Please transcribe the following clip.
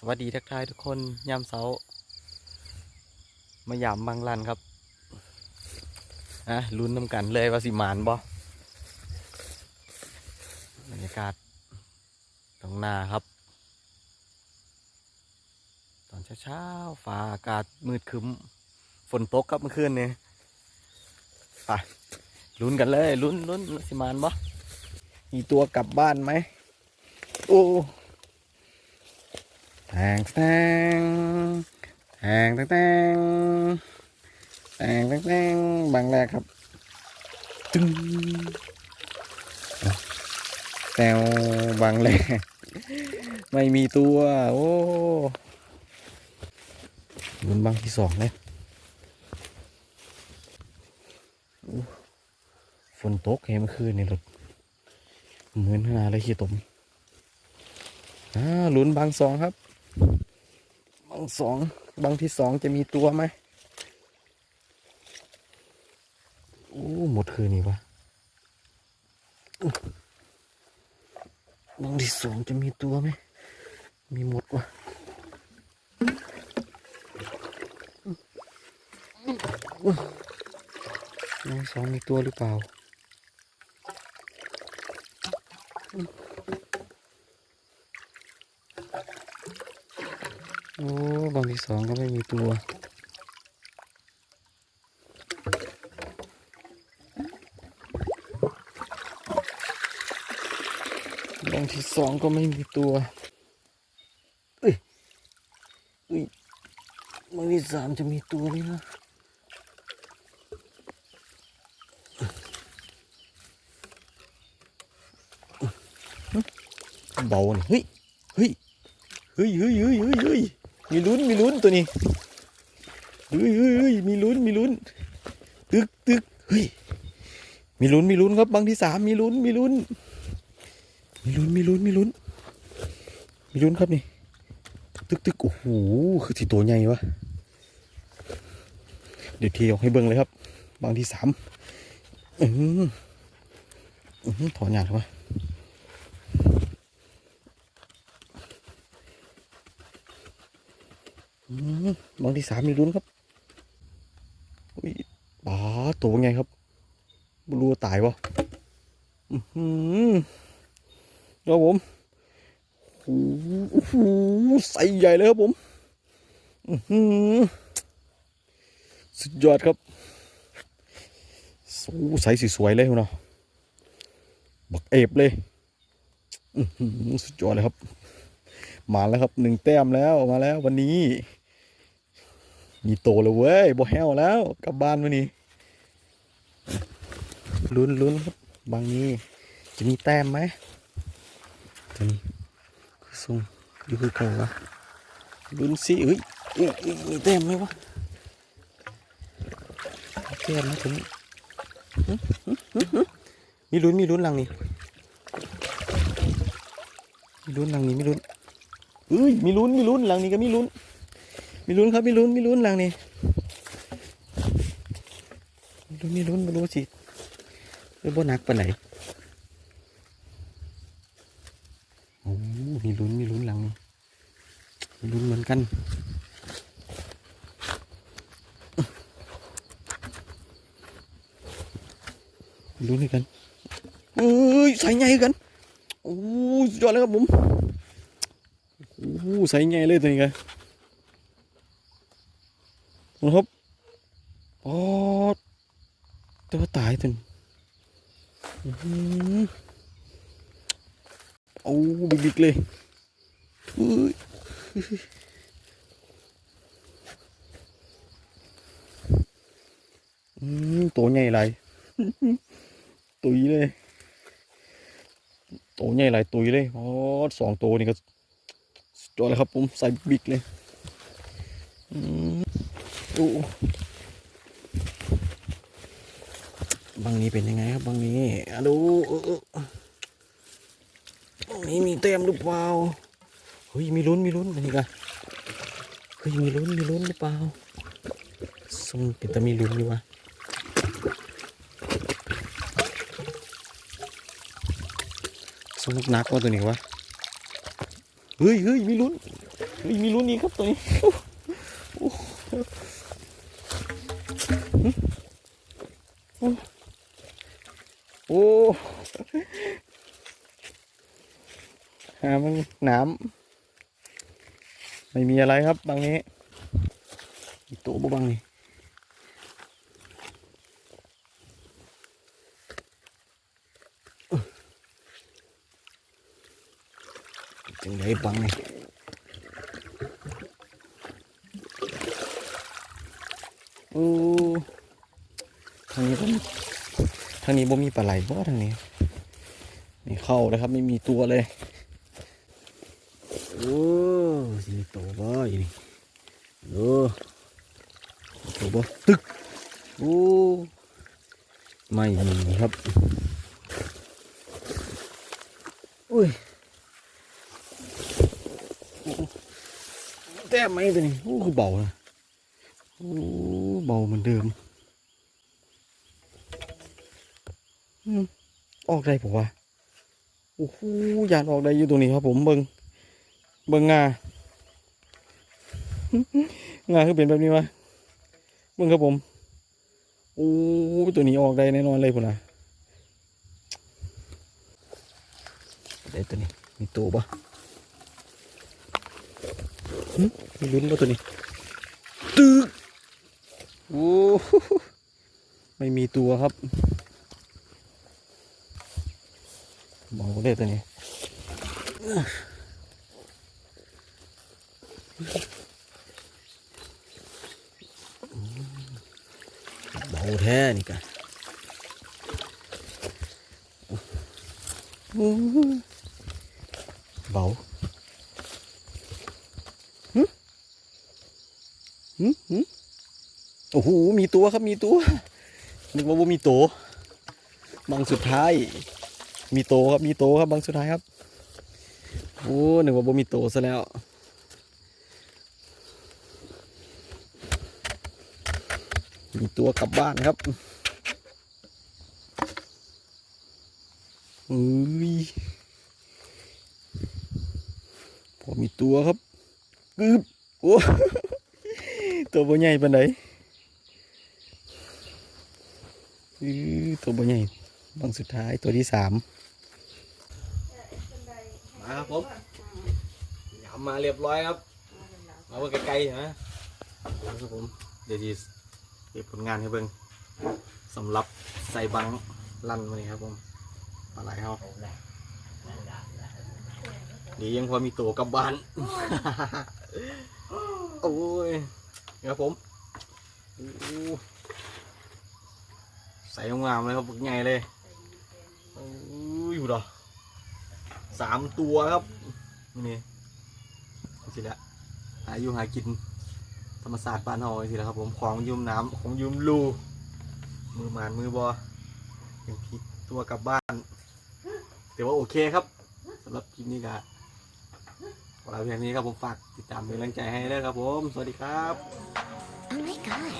สวัสดีทักทายทุกคนยามเสาร์มายามบางลันครับอะลุ้นน้ำกันเลยว่าสิมานบ่บรรยากาศตรงหน้าครับ ตอนเช้าๆฟ้าอากาศมืดครึ้มฝนตกครับเมื่อคืนเนี้ไปลุ้นกันเลยลุ้นลุ้นสิมานบ่มีตัวกลับบ้านไหมโอ้ งแทงแทงแทงแทงแทงแทงบางแรกครับจึงแตวบางแรกไม่มีตัวโอ้ลุนบางที่สองเลยโอ้ฝนตกเห็นเมื่อคืนนี่รถเหมือนหนาเลยขี้ตมอ่าลุ้นบางสองครับ บางสองบางที่สองจะมีตัวไหมโอ้หมดคืนนี่วะอู้บางที่สองจะมีตัวไหมมีหมดวะอู้บางสองมีตัวหรือเปล่า โอ้บางที่สองก็ไม่มีตัว บางที่สองก็ไม่มีตัวเอ้ยเอ้ยบางที่สามจะมีตัวไหมนะเบาเนี่ยเฮ้ย เฮ้ย เฮ้ย เฮ้ย เฮ้ยเฮ้ยเฮ้ย มีลุ้นมีลุ้นตัวนี้เฮ้ยเฮ้ยมีลุ้นมีลุ้น ตึกตึกเฮ้ยมีลุ้นมีลุ้นครับบางที่สามมีลุ้นมีลุ้น มีลุ้นมีลุ้นมีลุ้น มีลุ้นครับนี่ ตึกตึกโอ้โหคือที่ตัวใหญ่วะเดี๋ยวเทียวให้เบิ่งเลยครับ บางที่สามอืมอืมถอนหยาดวะอื บางที่สามมีลุ้นครับอุ้ยป๋าตัวไงครับบรู้ว่าตายวะอือครับผมโอ้โหใส่ใหญ่เลยครับผมอือสุดยอดครับโอ้ใส่สวยๆเลยคุณเนาะบักเอฟเลยอือสุดยอดเลยครับ มาแล้วครับหนึ่งแต้มแล้วมาแล้ววันนี้ มีโตแล้วเว้ยบ่แห้วแล้วกลับบ้านวันนี้ลุ้นลุ้นครับบางนี้จะมีแต้มไหมจะมีคือทรงอยู่คือเก่าวะลุ้นสิเอ้ยเอ้ยเอ้ยมีแต้มไหมวะแต้มไหมตรงนี้มีลุ้นมีลุ้นหลังนี้มีลุ้นหลังนี้มีลุ้นเอ้ยมีลุ้นมีลุ้นหลังนี้ก็มีลุ้น มีลุ้นครับมีลุ้นมีลุ้นหลังนี่มีลุ้นมีลุ้นม่รู้สิเรืองบนักปไหนโอ้มีลุ้นมีลุ้นหลังนี่มีลุ้นเหมือนกันลุ้นให้กันเอ้ยใส่ใหญ่กันโอ้ยสุดยอดเลยครับผมโอ้ใส่ใหญ่เลยตัวนี้กัน นะครับปอดตัวตายตึงอื้อหือเอาบิ๊กเลยอุ้ยตัวใหญ่ไรตุยเลยตัวใหญ่ไรตุยเลยอ๋อสองตัวนี่ก็สุดยอดเลยครับผมใส่บิ๊กเลย อืม ดูบางนี้เป็นยังไงครับบางนี้ดูบางนี้มีเต็มหรือเปล่าเฮ้ยมีลุ้นมีลุ้นอันนี้กันเฮ้ยมีลุ้นมีลุ้นหรือเปล่าทรงเป็นแต่มีลุ้นอยู่วะทรงนักว่าตัวนี้วะเฮ้ยเฮ้ยมีลุ้นเฮ้ยมีลุ้นอีกครับตัวนี้ หามันหนามไม่มีอะไรครับบางนี้ตัวบ่บางนี่จังไดบังนี่โอ้ทางนี้บ่มีทางนี้บ่มีปลาไหลบ่ทางนี้นี่เข้าแล้วครับ ไม่มีตัวเลย โอ้สิมีตัวบ่อีนี่โอ้ตัวบ่ตึกโอ้ไม่มีครับอุ้ยแต้มไหมตัวนี้โอ้คือเบานะโอ้เบาเหมือนเดิม อืมออกได้ผมว่าโอ้โหยานออกได้อยู่ตรงนี้ครับผมเบิงเบิงงางาคือเป็นแบบนี้วะเบิงครับผมโอ้ตัวนี้ออกได้แน่นอนเลยพุ่นนะได้ตัวนี้มีตัวปะหึมีลุ้นปะตัวนี้ตึกโอ้ไม่มีตัวครับ เบาเลยตัวนี้เบาแท้นี่กันเบาหึหึหึโอ้โห มีตัวครับ มีตัว นึกว่าบ่มีตัวบางสุดท้าย มีโตครับมีโตครับบางสุดท้ายครับโอ้หนึกว่าบ่มีโตซะแล้วมีตัวกลับบ้านครับเอ้ยพอมีตัวครับกึบโอ้ตัวบ่ใหญ่ปานใดอือตัวบ่ใหญ่ บางสุดท้ายตัวที่สามมาครับผมยำมาเรียบร้อยครับ มาเบิ่งไกลๆนะเดี๋ยวครับผม เดี๋ยวทีเก็บผลงานให้เบิ่งสำหรับใส่บังลั่นมานี่ครับผมปลาไหลเขาเดียวยังพอมีตัวกลับบ้าน โอ้ยนี่ครับผมโอ้ใส่งามเลยครับปึกใหญ่เลยโอ้ยอยู่ดอสามตัวครับนี่สิละหาอยู่หากิน ธรรมศาสตร์บ้านเฮาสิแหละครับ ผมของยืมน้ำของยืมรูมือหมานมือบอยังผิดตัวกลับบ้านแต่ว่าโอเคครับสำหรับคลิปนี้ก็ขอลาเพียงนี้ครับผมฝากติดตามเป็นกำลังใจให้ด้วยครับผม สวัสดีครับ Oh my god.